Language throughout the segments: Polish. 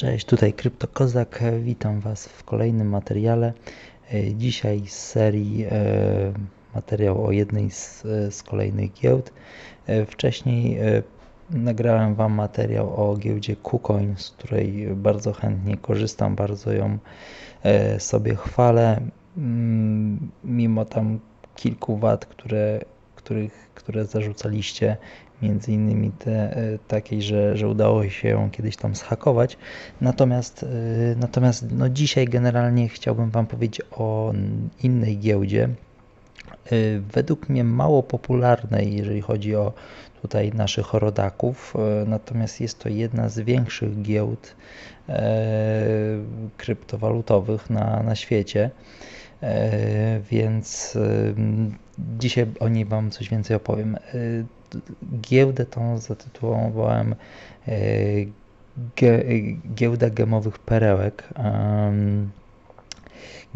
Cześć, tutaj Kryptokozak. Witam Was w kolejnym materiale. E, Dzisiaj z serii e, materiał o jednej z, z kolejnych giełd. E, Wcześniej e, nagrałem Wam materiał o giełdzie KuCoin, z której bardzo chętnie korzystam, bardzo ją e, sobie chwalę. Mm, Mimo tam kilku wad, które, których, które zarzucaliście, między innymi te, e, takiej, że, że udało się ją kiedyś tam zhakować. Natomiast, e, natomiast no dzisiaj generalnie chciałbym Wam powiedzieć o innej giełdzie, e, według mnie mało popularnej, jeżeli chodzi o tutaj naszych rodaków, natomiast jest to jedna z większych giełd kryptowalutowych na, na świecie. Więc dzisiaj o niej Wam coś więcej opowiem giełdę tą zatytułowałem Giełda Gemowych Perełek.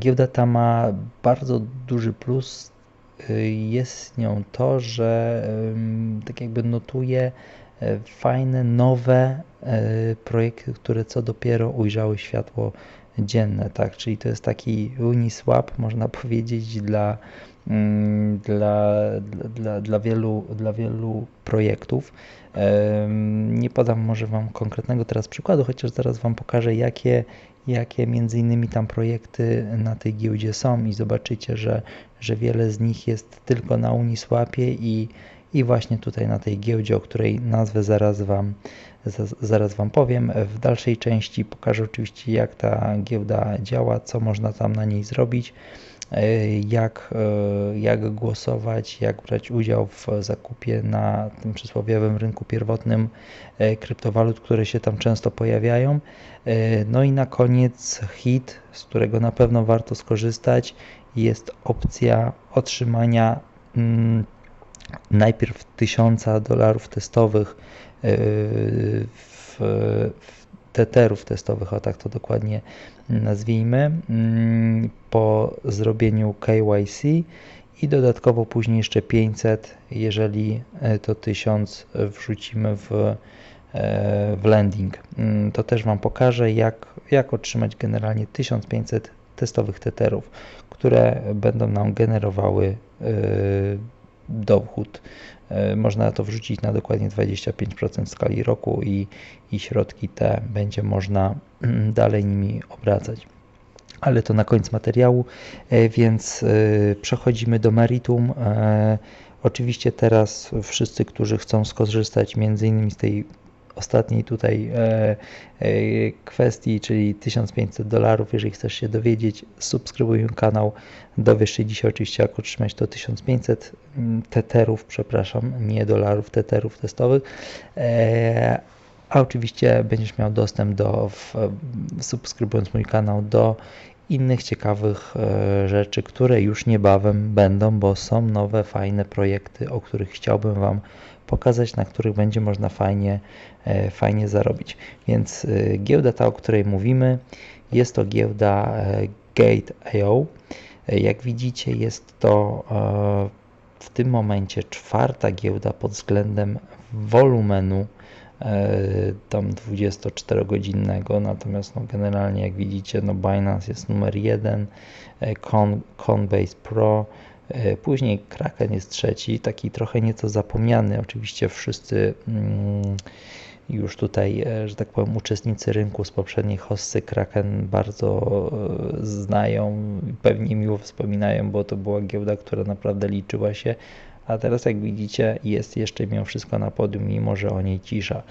Giełda ta ma bardzo duży plus. Jest nią to, że tak jakby notuje fajne, nowe projekty, które co dopiero ujrzały światło dzienne, tak? Czyli to jest taki Uniswap, można powiedzieć, dla dla, dla, dla, wielu, dla wielu projektów. Nie podam może Wam konkretnego teraz przykładu, chociaż zaraz Wam pokażę, jakie, jakie między innymi tam projekty na tej giełdzie są i zobaczycie, że, że wiele z nich jest tylko na Uniswapie i, i właśnie tutaj na tej giełdzie, o której nazwę zaraz Wam, zaraz Wam powiem. W dalszej części pokażę oczywiście, jak ta giełda działa, co można tam na niej zrobić. E, jak, e, jak głosować, jak brać udział w zakupie na tym przysłowiowym rynku pierwotnym e, kryptowalut, które się tam często pojawiają. No i na koniec hit, z którego na pewno warto skorzystać, jest opcja otrzymania mm, najpierw 1000 dolarów testowych w, w teterów testowych, o tak to dokładnie nazwijmy, mm, po zrobieniu KYC i dodatkowo później jeszcze 500, jeżeli e, to 1000 wrzucimy w, e, w landing. Mm, to też Wam pokażę, jak, jak otrzymać generalnie 1500 testowych teterów, które będą nam generowały e, dochód można to wrzucić na dokładnie 25% skali roku i, i środki te będzie można dalej nimi obracać. Ale to na koniec materiału, e, więc e, przechodzimy do meritum. Oczywiście teraz wszyscy, którzy chcą skorzystać między innymi z tej ostatniej tutaj e, e, kwestii, czyli 1500 dolarów. Jeżeli chcesz się dowiedzieć, subskrybuj kanał. Dowiesz się dzisiaj oczywiście, jak otrzymać to 1500 mm, teterów, przepraszam, nie dolarów, teterów testowych. E, a oczywiście będziesz miał dostęp do, w, subskrybując mój kanał, do innych ciekawych e, rzeczy, które już niebawem będą, bo są nowe, fajne projekty, o których chciałbym Wam pokazać, na których będzie można fajnie, e, fajnie zarobić. Więc e, giełda ta, o której mówimy, jest to giełda Gate.io. Jak widzicie, jest to w tym momencie czwarta giełda pod względem wolumenu tam 24-godzinnego, natomiast no generalnie jak widzicie no Binance jest numer jeden, Coinbase Pro, E, później Kraken jest trzeci, taki trochę nieco zapomniany. Oczywiście wszyscy mm, już tutaj, e, że tak powiem, uczestnicy rynku z poprzedniej hossy Kraken bardzo e, znają, pewnie miło wspominają, bo to była giełda, która naprawdę liczyła się. A teraz, jak widzicie, jest jeszcze mimo wszystko na podium, mimo że o niej cisza.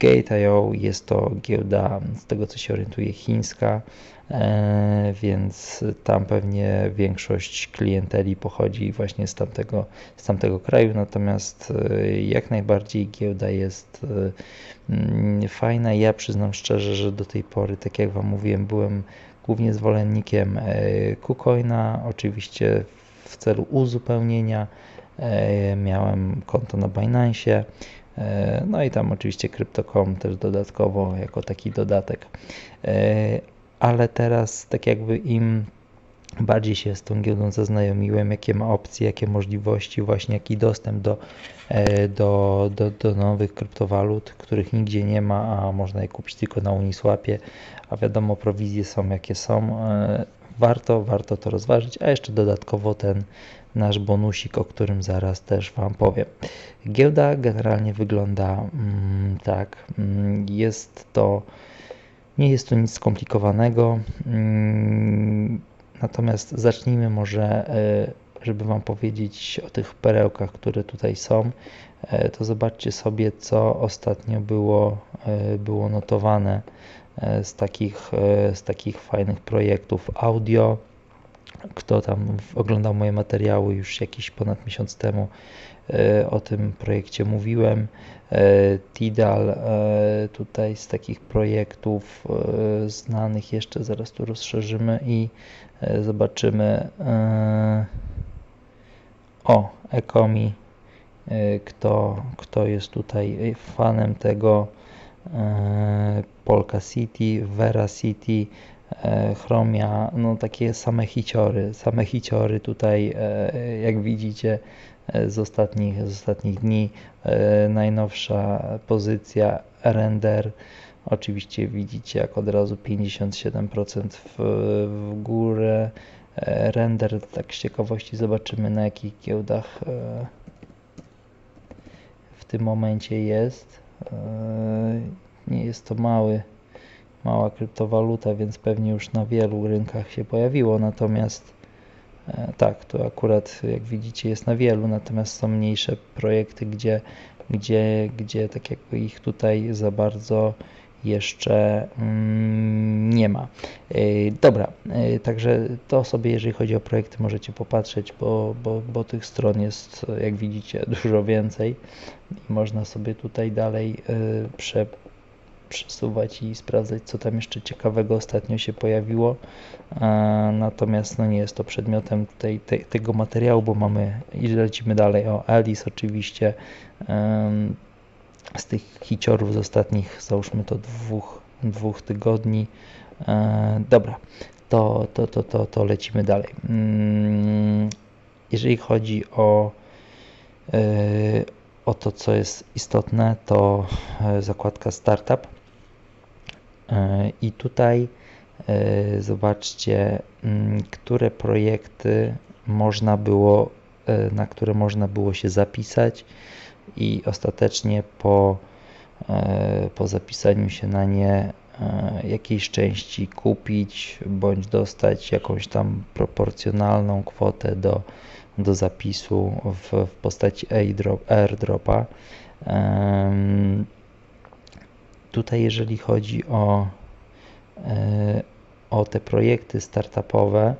Gate.io jest to giełda, z tego co się orientuje, chińska. E, więc tam pewnie większość klienteli pochodzi właśnie z tamtego, z tamtego kraju, natomiast e, jak najbardziej giełda jest e, mm, fajna. Ja przyznam szczerze, że do tej pory, tak jak Wam mówiłem, byłem głównie zwolennikiem KuCoina, oczywiście w celu uzupełnienia. Miałem konto na Binance. No i tam oczywiście Crypto.com też dodatkowo jako taki dodatek ale teraz tak jakby im bardziej się z tą giełdą zaznajomiłem, jakie ma opcje, jakie możliwości, właśnie jaki dostęp do, e, do, do, do nowych kryptowalut, których nigdzie nie ma, a można je kupić tylko na Uniswapie, a wiadomo, prowizje są jakie są. E, warto, warto to rozważyć, a jeszcze dodatkowo ten nasz bonusik, o którym zaraz też Wam powiem. Giełda generalnie wygląda mm, tak. Mm, jest to, nie jest to nic skomplikowanego. Mm, natomiast zacznijmy może, e, żeby Wam powiedzieć o tych perełkach, które tutaj są. E, to zobaczcie sobie, co ostatnio było, e, było notowane z takich, z takich fajnych projektów audio kto tam oglądał moje materiały już jakiś ponad miesiąc temu, e, o tym projekcie mówiłem. E, Tidal e, tutaj z takich projektów znanych jeszcze zaraz tu rozszerzymy i zobaczymy o Ekomi kto, kto jest tutaj fanem tego Polka City, Vera City, Chromia, no takie same hiciory, same hiciory tutaj, e, jak widzicie e, z ostatnich, z ostatnich dni, najnowsza pozycja render, oczywiście widzicie jak od razu 57% w, w górę, render, tak z ciekawości zobaczymy na jakich giełdach w tym momencie jest, nie jest to mały mała kryptowaluta, więc pewnie już na wielu rynkach się pojawiło, natomiast e, tak, to akurat jak widzicie jest na wielu, natomiast są mniejsze projekty, gdzie, gdzie, gdzie tak jakby ich tutaj za bardzo jeszcze mm, nie ma. E, dobra, e, także to sobie, jeżeli chodzi o projekty, możecie popatrzeć, bo, bo, bo tych stron jest, jak widzicie, dużo więcej i można sobie tutaj dalej prze, przesuwać i sprawdzać, co tam jeszcze ciekawego ostatnio się pojawiło. Natomiast no nie jest to przedmiotem tej, te, tego materiału, bo mamy i lecimy dalej o Alice oczywiście. Z tych hiciorów z ostatnich, załóżmy to dwóch, dwóch tygodni. E, dobra, to, to, to, to, to lecimy dalej. Mm, jeżeli chodzi o, e, o to, co jest istotne, to e, zakładka Startup. E, I tutaj e, zobaczcie, mm, które projekty można było, e, na które można było się zapisać i ostatecznie po, po zapisaniu się na nie jakiejś części kupić bądź dostać jakąś tam proporcjonalną kwotę do, do zapisu w, w postaci airdrop, airdropa. Tutaj, jeżeli chodzi o, e, o te projekty startupowe,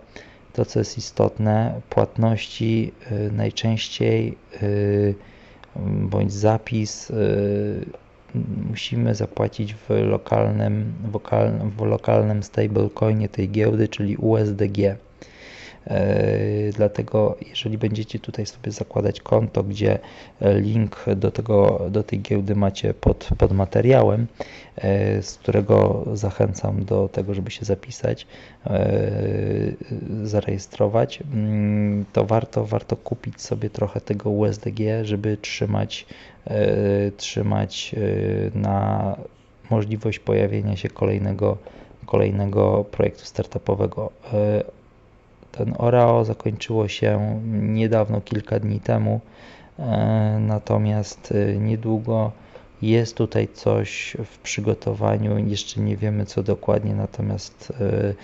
to co jest istotne, płatności e, najczęściej e, bądź zapis musimy zapłacić w lokalnym, w lokalnym stablecoinie tej giełdy, czyli USDG. E, dlatego jeżeli będziecie tutaj sobie zakładać konto, gdzie link do, tego, do tej giełdy macie pod, pod materiałem, e, z którego zachęcam do tego, żeby się zapisać, e, zarejestrować, mm, to warto, warto kupić sobie trochę tego USDG, żeby trzymać, trzymać na możliwość pojawienia się kolejnego, kolejnego projektu startupowego. Ten Orao zakończyło się niedawno, kilka dni temu, e, natomiast e, niedługo jest tutaj coś w przygotowaniu, jeszcze nie wiemy co dokładnie, natomiast e,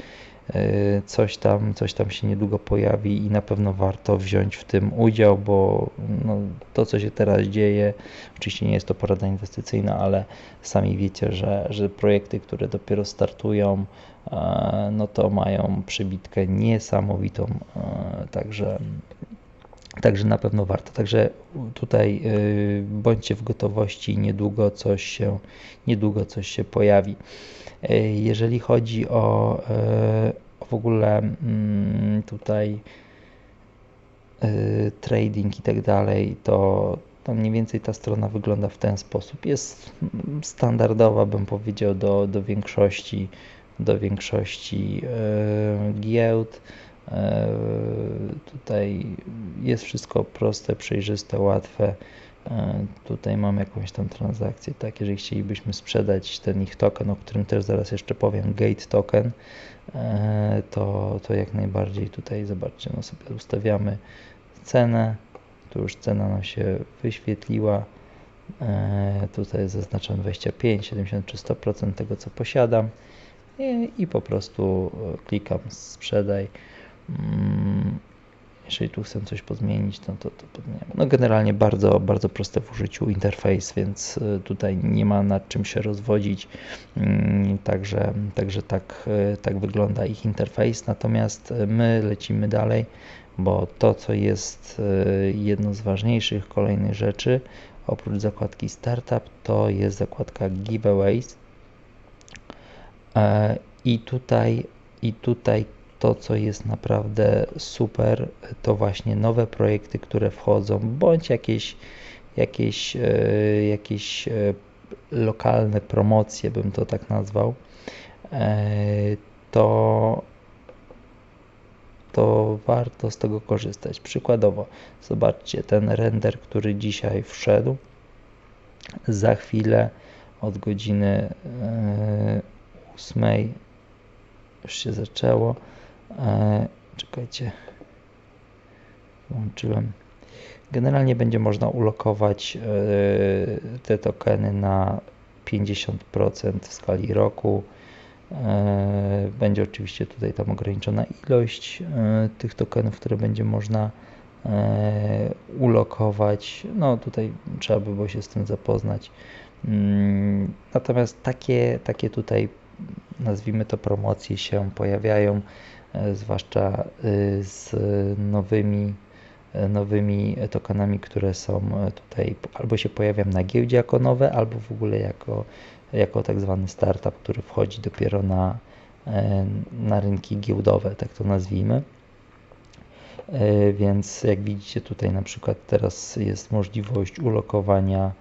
coś tam, coś tam się niedługo pojawi i na pewno warto wziąć w tym udział, bo no, to co się teraz dzieje, oczywiście nie jest to porada inwestycyjna, ale sami wiecie, że, że projekty, które dopiero startują, no to mają przybitkę niesamowitą, e, także, także na pewno warto. Także tutaj e, bądźcie w gotowości, niedługo coś się, niedługo coś się pojawi. Jeżeli chodzi o, o w ogóle mm, tutaj trading i tak dalej, to, to mniej więcej ta strona wygląda w ten sposób. Jest standardowa, bym powiedział, do, do większości do większości e, giełd. Tutaj jest wszystko proste, przejrzyste, łatwe. Tutaj mam jakąś tam transakcję, tak, jeżeli chcielibyśmy sprzedać ten ich token, o którym też zaraz jeszcze powiem, gate token, to, to jak najbardziej tutaj zobaczcie, no sobie ustawiamy cenę, tu już cena nam się wyświetliła, tutaj jest zaznaczone 25, 70 czy 100% tego co posiadam i, i po prostu klikam sprzedaj mm, jeżeli tu chcę coś pozmienić, no to, to podmieniam. No generalnie bardzo, bardzo proste w użyciu interfejs, więc y, tutaj nie ma nad czym się rozwodzić. Mm, także, także tak, y, tak wygląda ich interfejs. Natomiast my lecimy dalej, bo to, co jest jedną z ważniejszych kolejnych rzeczy, oprócz zakładki Startup, to jest zakładka Giveaways. E, I tutaj, i tutaj to, co jest naprawdę super, to właśnie nowe projekty, które wchodzą, bądź jakieś, jakieś, e, jakieś e, lokalne promocje, bym to tak nazwał, to, to warto z tego korzystać. Przykładowo, zobaczcie, ten render, który dzisiaj wszedł, za chwilę od godziny 8 już się zaczęło E, czekajcie. Włączyłem. Generalnie będzie można ulokować e, te tokeny na 50% w skali roku. E, będzie oczywiście tutaj tam ograniczona ilość tych tokenów, które będzie można ulokować. No tutaj trzeba by było się z tym zapoznać. Mm, natomiast takie, takie tutaj nazwijmy to promocje się pojawiają E, zwłaszcza y, z nowymi, e, nowymi tokenami, które są e, tutaj albo się pojawiają na giełdzie jako nowe, albo w ogóle jako, jako tak zwany startup, który wchodzi dopiero na, na rynki giełdowe, tak to nazwijmy. Więc jak widzicie tutaj na przykład teraz jest możliwość ulokowania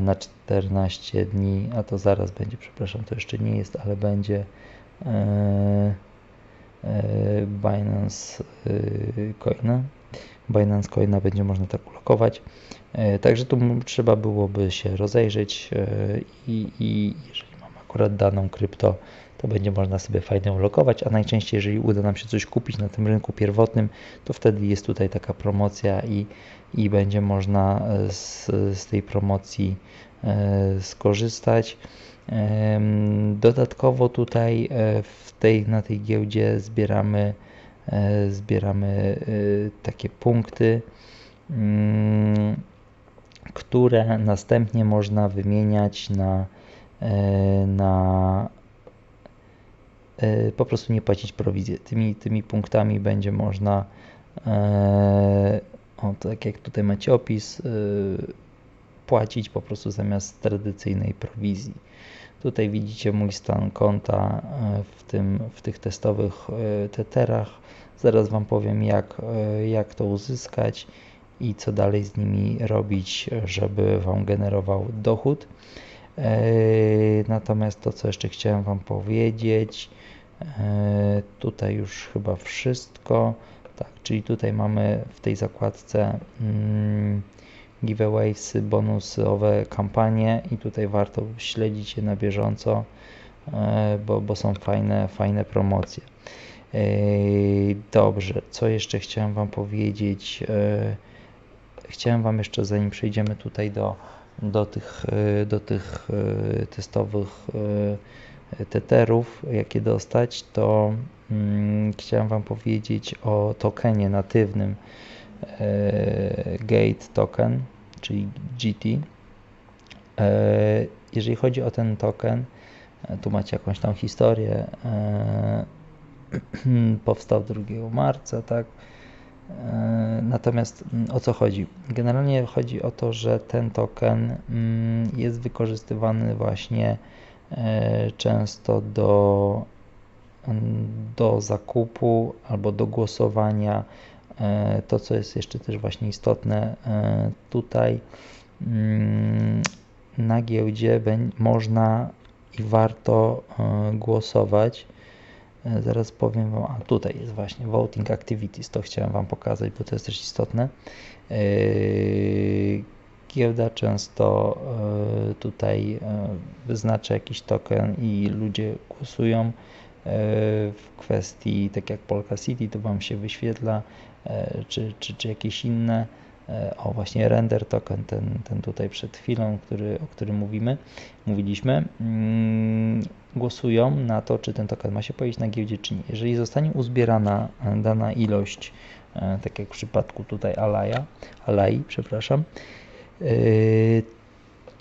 na 14 dni, a to zaraz będzie, przepraszam, to jeszcze nie jest, ale będzie E, Binance e, Coina. Binance Coina będzie można tak ulokować. E, także tu trzeba byłoby się rozejrzeć i, i jeżeli mamy akurat daną krypto, to będzie można sobie fajnie ulokować, a najczęściej jeżeli uda nam się coś kupić na tym rynku pierwotnym, to wtedy jest tutaj taka promocja i, i będzie można z, z tej promocji skorzystać. Dodatkowo tutaj e, w tej, na tej giełdzie zbieramy, e, zbieramy e, takie punkty, mm, które następnie można wymieniać na, na po prostu nie płacić prowizji. Tymi, tymi punktami będzie można, o, tak jak tutaj macie opis, płacić po prostu zamiast tradycyjnej prowizji. Tutaj widzicie mój stan konta w, tym, w tych testowych teterach. Zaraz Wam powiem jak, jak to uzyskać i co dalej z nimi robić, żeby Wam generował dochód. Natomiast to, co jeszcze chciałem Wam powiedzieć, tutaj już chyba wszystko. Tak, czyli tutaj mamy w tej zakładce mm, giveaways, bonusowe kampanie i tutaj warto śledzić je na bieżąco, e, bo, bo są fajne, fajne promocje. Dobrze, co jeszcze chciałem Wam powiedzieć? Chciałem Wam jeszcze, zanim przejdziemy tutaj do, do, tych, do tych testowych teterów, jakie dostać, to mm, chciałem Wam powiedzieć o tokenie natywnym Gate Token czyli GT. E, jeżeli chodzi o ten token, e, tu macie jakąś tam historię. E, powstał 2 marca, tak? Natomiast mm, o co chodzi? Generalnie chodzi o to, że ten token mm, jest wykorzystywany właśnie często do, mm, do zakupu albo do głosowania E, to, co jest jeszcze też właśnie istotne, e, tutaj na giełdzie można i warto e, głosować E, zaraz powiem Wam, a tutaj jest właśnie Voting Activities, to chciałem Wam pokazać, bo to jest też istotne. E, giełda często e, tutaj wyznacza jakiś token i ludzie głosują w kwestii, tak jak Polka City, to Wam się wyświetla, czy, czy, czy jakieś inne E, o właśnie render token, ten, ten tutaj przed chwilą, który, o którym mówimy, mówiliśmy, mm, głosują na to, czy ten token ma się pojawić na giełdzie, czy nie. Jeżeli zostanie uzbierana e, dana ilość, e, tak jak w przypadku tutaj Alaya, Alai, przepraszam,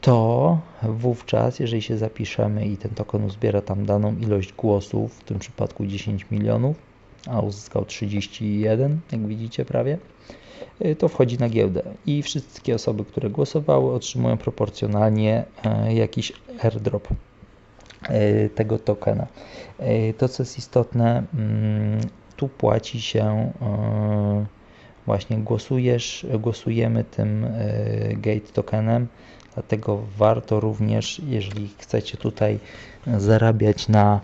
to wówczas, jeżeli się zapiszemy i ten token uzbiera tam daną ilość głosów, w tym przypadku 10 milionów, a uzyskał 31, jak widzicie prawie, to wchodzi na giełdę i wszystkie osoby, które głosowały, otrzymują proporcjonalnie e, jakiś airdrop e, tego tokena. E, to, co jest istotne, mm, tu płaci się właśnie głosujesz, głosujemy tym gate tokenem, dlatego warto również, jeżeli chcecie tutaj zarabiać na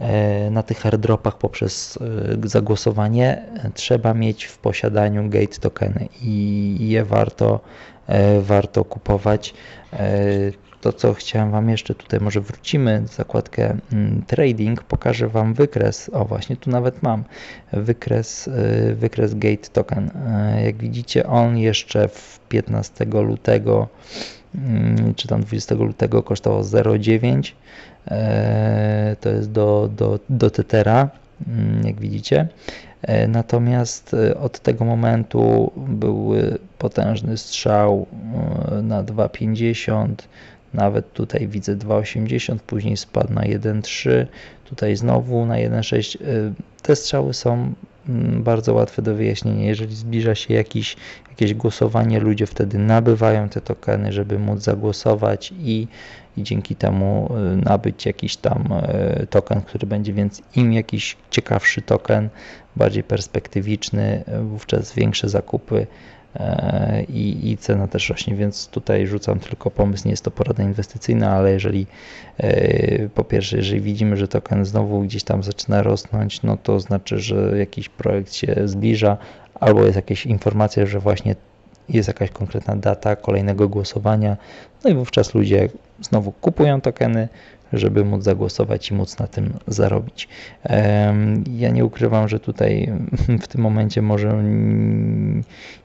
E, na tych airdropach poprzez e, zagłosowanie trzeba mieć w posiadaniu gate tokeny i je warto, e, warto kupować. To co chciałem Wam jeszcze tutaj, może wrócimy w zakładkę mm, trading, pokażę Wam wykres, o właśnie tu nawet mam wykres, wykres gate token. Jak widzicie on jeszcze w 15 lutego mm, czy tam 20 lutego kosztował 0,9 E, to jest do, do, do Tetera, mm, jak widzicie. Natomiast od tego momentu był potężny strzał na 2,50, nawet tutaj widzę 2,80, później spadł na 1,3, tutaj znowu na 1,6. Te strzały są mm, bardzo łatwe do wyjaśnienia. Jeżeli zbliża się jakiś, jakieś głosowanie, ludzie wtedy nabywają te tokeny, żeby móc zagłosować i i dzięki temu y, nabyć jakiś tam y, token, który będzie więc im jakiś ciekawszy token, bardziej perspektywiczny, y, wówczas większe zakupy i, i, cena też rośnie, więc tutaj rzucam tylko pomysł, nie jest to porada inwestycyjna, ale jeżeli po pierwsze, jeżeli widzimy, że token znowu gdzieś tam zaczyna rosnąć, no to znaczy, że jakiś projekt się zbliża, albo jest jakaś informacja, że właśnie jest jakaś konkretna data kolejnego głosowania, no i wówczas ludzie znowu kupują tokeny, żeby móc zagłosować i móc na tym zarobić. Ja nie ukrywam, że tutaj w tym momencie może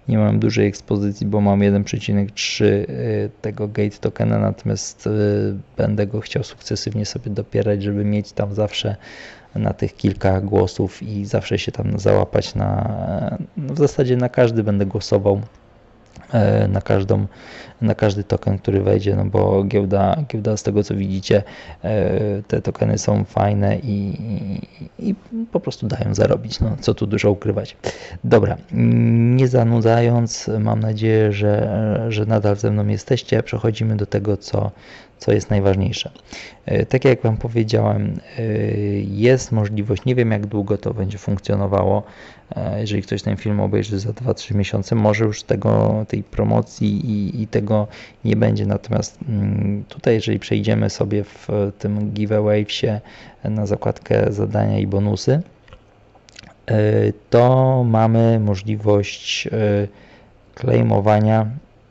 nie mam dużej ekspozycji, bo mam 1,3 y, tego gate tokena, natomiast y, będę go chciał sukcesywnie sobie dopierać, żeby mieć tam zawsze na tych kilka głosów i zawsze się tam załapać na, w zasadzie na każdy będę głosował E, na, każdą, na każdy token, który wejdzie, no bo giełda, giełda z tego co widzicie, e, te tokeny są fajne i, i, i po prostu dają zarobić, no co tu dużo ukrywać. Dobra, nie zanudzając, mam nadzieję, że, że nadal ze mną jesteście, przechodzimy do tego, co, co jest najważniejsze. E, tak jak Wam powiedziałem, jest możliwość, nie wiem jak długo to będzie funkcjonowało, E, jeżeli ktoś ten film obejrzy za 2-3 miesiące, może już tego, tej promocji i, i tego nie będzie. Natomiast mm, tutaj, jeżeli przejdziemy sobie w tym giveawaysie na zakładkę zadania i bonusy, e, to mamy możliwość e, claimowania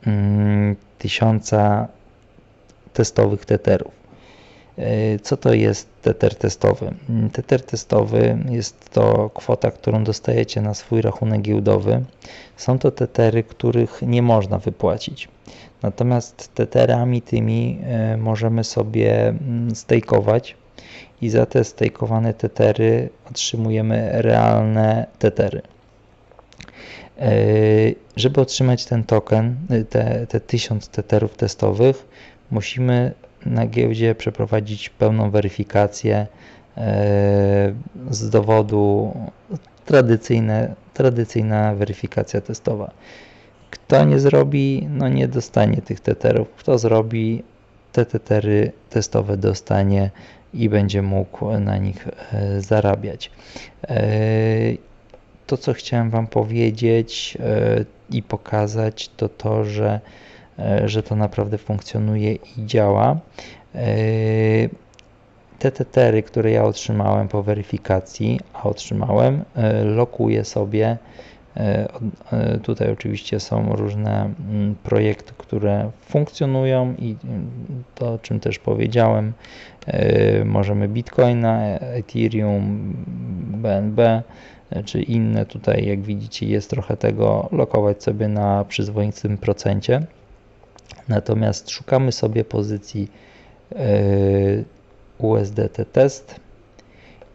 mm, tysiąca testowych teterów. E, co to jest Tether testowy? Mm, Tether testowy jest to kwota, którą dostajecie na swój rachunek giełdowy. Są to tetery, których nie można wypłacić. Natomiast teterami tymi e, możemy sobie mm, stejkować i za te stejkowane tetery otrzymujemy realne tetery. E, żeby otrzymać ten token, te, te 1000 teterów testowych, musimy na giełdzie przeprowadzić pełną weryfikację e, z dowodu tradycyjne, tradycyjna weryfikacja testowa. Kto nie zrobi, no nie dostanie tych teterów. Kto zrobi, te tetery testowe dostanie i będzie mógł na nich e, zarabiać. E, to, co chciałem Wam powiedzieć i pokazać, to to, że że to naprawdę funkcjonuje i działa. E, te tetery, które ja otrzymałem po weryfikacji, a otrzymałem, lokuję sobie E, e, tutaj oczywiście są różne mm, projekty, które funkcjonują i mm, to, o czym też powiedziałem, e, możemy Bitcoina, Ethereum, BNB czy inne. Tutaj, jak widzicie, jest trochę tego lokować sobie na przyzwoitym procencie. Natomiast szukamy sobie pozycji USDT test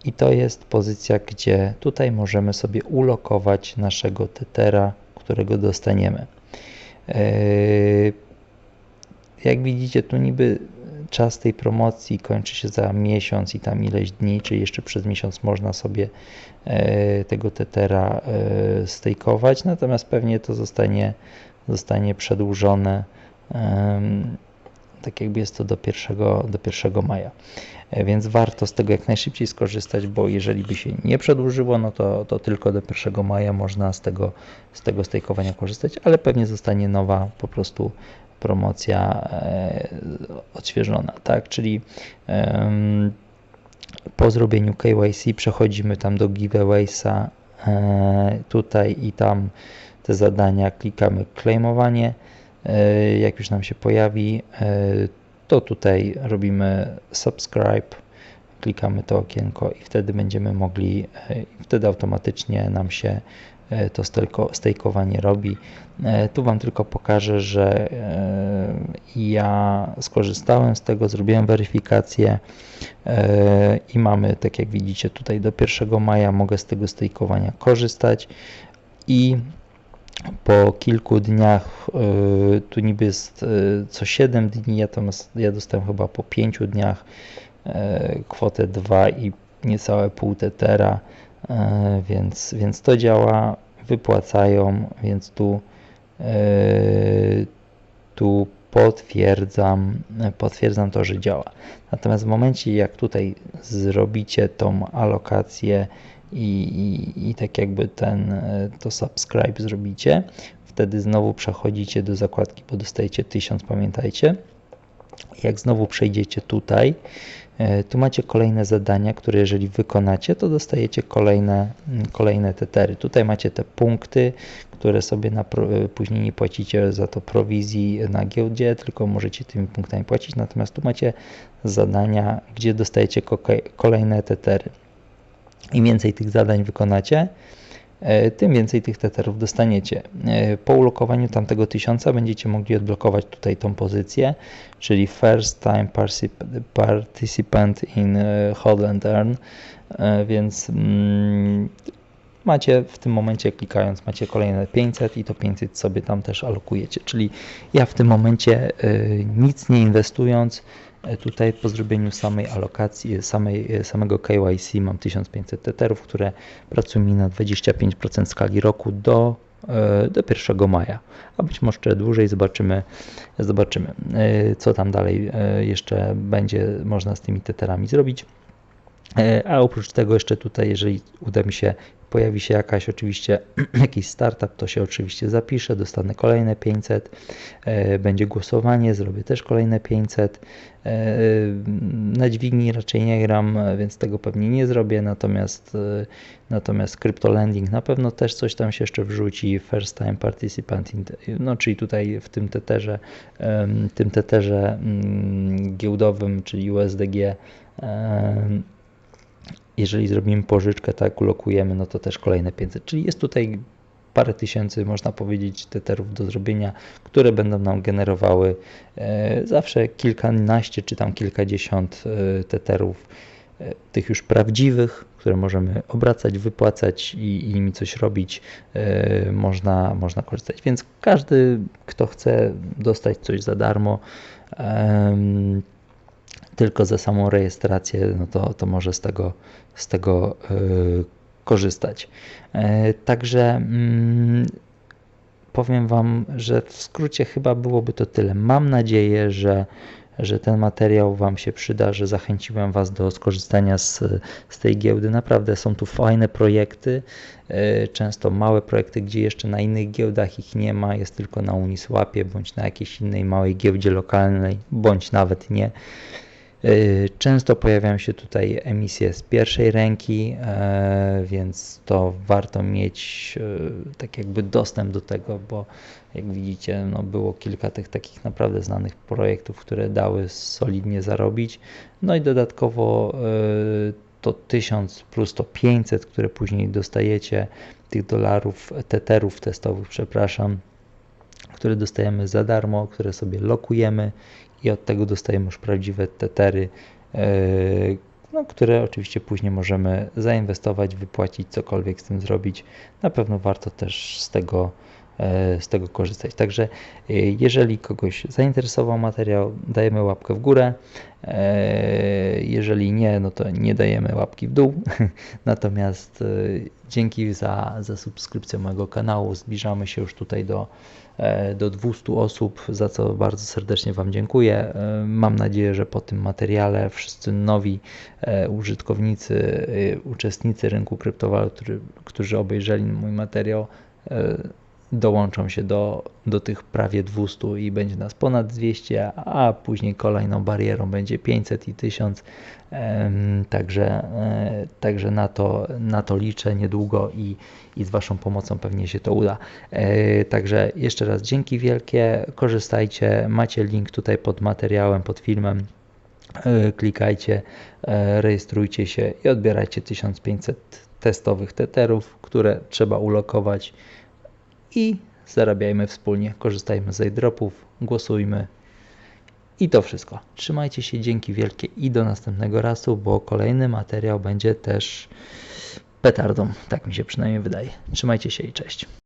i to jest pozycja, gdzie tutaj możemy sobie ulokować naszego tetera, którego dostaniemy. E, jak widzicie, tu niby czas tej promocji kończy się za miesiąc i tam ileś dni, czyli jeszcze przez miesiąc można sobie e, tego tetera e, stejkować, natomiast pewnie to zostanie, zostanie przedłużone tak jakby jest to do 1, do 1 maja. E, więc warto z tego jak najszybciej skorzystać, bo jeżeli by się nie przedłużyło, no to, to tylko do 1 maja można z tego, z tego stejkowania korzystać, ale pewnie zostanie nowa po prostu promocja e, odświeżona, tak, czyli e, po zrobieniu KYC przechodzimy tam do giveawaysa e, tutaj i tam te zadania klikamy claimowanie jak już nam się pojawi, e, to tutaj robimy subscribe, klikamy to okienko i wtedy będziemy mogli, e, wtedy automatycznie nam się to stejkowanie robi. Tu Wam tylko pokażę, że ja skorzystałem z tego, zrobiłem weryfikację i mamy, tak jak widzicie tutaj do 1 maja mogę z tego stejkowania korzystać i po kilku dniach, y, tu niby jest y, co 7 dni, natomiast ja dostałem chyba po 5 dniach y, kwotę 2 i niecałe pół tetera, więc, więc to działa, wypłacają, więc tu, tu potwierdzam, potwierdzam to, że działa. Natomiast w momencie jak tutaj zrobicie tą alokację i, i, i tak jakby ten, e, to subscribe zrobicie, wtedy znowu przechodzicie do zakładki, bo dostajecie 1000, pamiętajcie. Jak znowu przejdziecie tutaj, e, tu macie kolejne zadania, które jeżeli wykonacie, to dostajecie kolejne, kolejne tetery. Tutaj macie te punkty, które sobie na, e, później nie płacicie za to prowizji na giełdzie, tylko możecie tymi punktami płacić. Natomiast tu macie zadania, gdzie dostajecie kolejne tetery. Im więcej tych zadań wykonacie, e, tym więcej tych tetherów dostaniecie. E, po ulokowaniu tamtego tysiąca będziecie mogli odblokować tutaj tą pozycję, czyli First Time Participant in e, Hold and Earn, więc mm, macie w tym momencie klikając macie kolejne 500 i to 500 sobie tam też alokujecie, czyli ja w tym momencie nic nie inwestując tutaj po zrobieniu samej alokacji, samej, e, samego KYC mam 1500 tetherów, które pracują mi na 25% skali roku do, e, do 1 maja, a być może dłużej zobaczymy, zobaczymy co tam dalej jeszcze będzie można z tymi tetherami zrobić. A oprócz tego jeszcze tutaj, jeżeli uda mi się pojawi się jakaś oczywiście jakiś startup, to się oczywiście zapiszę, dostanę kolejne 500, e, będzie głosowanie, zrobię też kolejne 500. E, na dźwigni raczej nie gram, więc tego pewnie nie zrobię, natomiast e, natomiast CryptoLending na pewno też coś tam się jeszcze wrzuci, first time participant, no czyli tutaj w tym teterze, tym teterze mm, giełdowym, czyli USDG jeżeli zrobimy pożyczkę, tak, ulokujemy, no to też kolejne 500, czyli jest tutaj parę tysięcy, można powiedzieć, teterów do zrobienia, które będą nam generowały e, zawsze kilkanaście czy tam kilkadziesiąt e, teterów, e, tych już prawdziwych, które możemy obracać, wypłacać i, i nimi coś robić, można, można korzystać. Więc każdy, kto chce dostać coś za darmo, tylko za samą rejestrację, no to, to może z tego, z tego yy, korzystać. Yy, także yy, powiem Wam, że w skrócie chyba byłoby to tyle. Mam nadzieję, że że ten materiał Wam się przyda, że zachęciłem Was do skorzystania z, z tej giełdy. Naprawdę są tu fajne projekty, e, często małe projekty, gdzie jeszcze na innych giełdach ich nie ma, jest tylko na Uniswapie bądź na jakiejś innej małej giełdzie lokalnej, bądź nawet nie. Y, często pojawiają się tutaj emisje z pierwszej ręki, e, więc to warto mieć e, tak jakby dostęp do tego, bo jak widzicie, no było kilka tych takich naprawdę znanych projektów, które dały solidnie zarobić. No i dodatkowo e, to 1000 plus to 500, które później dostajecie tych dolarów, teterów testowych, przepraszam, które dostajemy za darmo, które sobie lokujemy i od tego dostajemy już prawdziwe tetery, e, no, które oczywiście później możemy zainwestować, wypłacić, cokolwiek z tym zrobić. Na pewno warto też z tego, z tego korzystać. Także e, jeżeli kogoś zainteresował materiał, dajemy łapkę w górę. Jeżeli nie, no to nie dajemy łapki w dół. Natomiast dzięki za, za subskrypcję mojego kanału. Zbliżamy się już tutaj do E, do 200 osób, za co bardzo serdecznie Wam dziękuję. E, mam nadzieję, że po tym materiale wszyscy nowi e, użytkownicy, uczestnicy rynku kryptowalut, którzy obejrzeli mój materiał, dołączą się do, do tych prawie 200 i będzie nas ponad 200, a później kolejną barierą będzie 500 i 1000. Także, e, także na, to, na to liczę niedługo i, i z Waszą pomocą pewnie się to uda. E, także jeszcze raz dzięki wielkie, korzystajcie, macie link tutaj pod materiałem, pod filmem. E, klikajcie, rejestrujcie się i odbierajcie 1500 testowych teterów, które trzeba ulokować i zarabiajmy wspólnie, korzystajmy z airdropów, głosujmy i to wszystko. Trzymajcie się, dzięki wielkie i do następnego razu, bo kolejny materiał będzie też petardą, tak mi się przynajmniej wydaje. Trzymajcie się i cześć.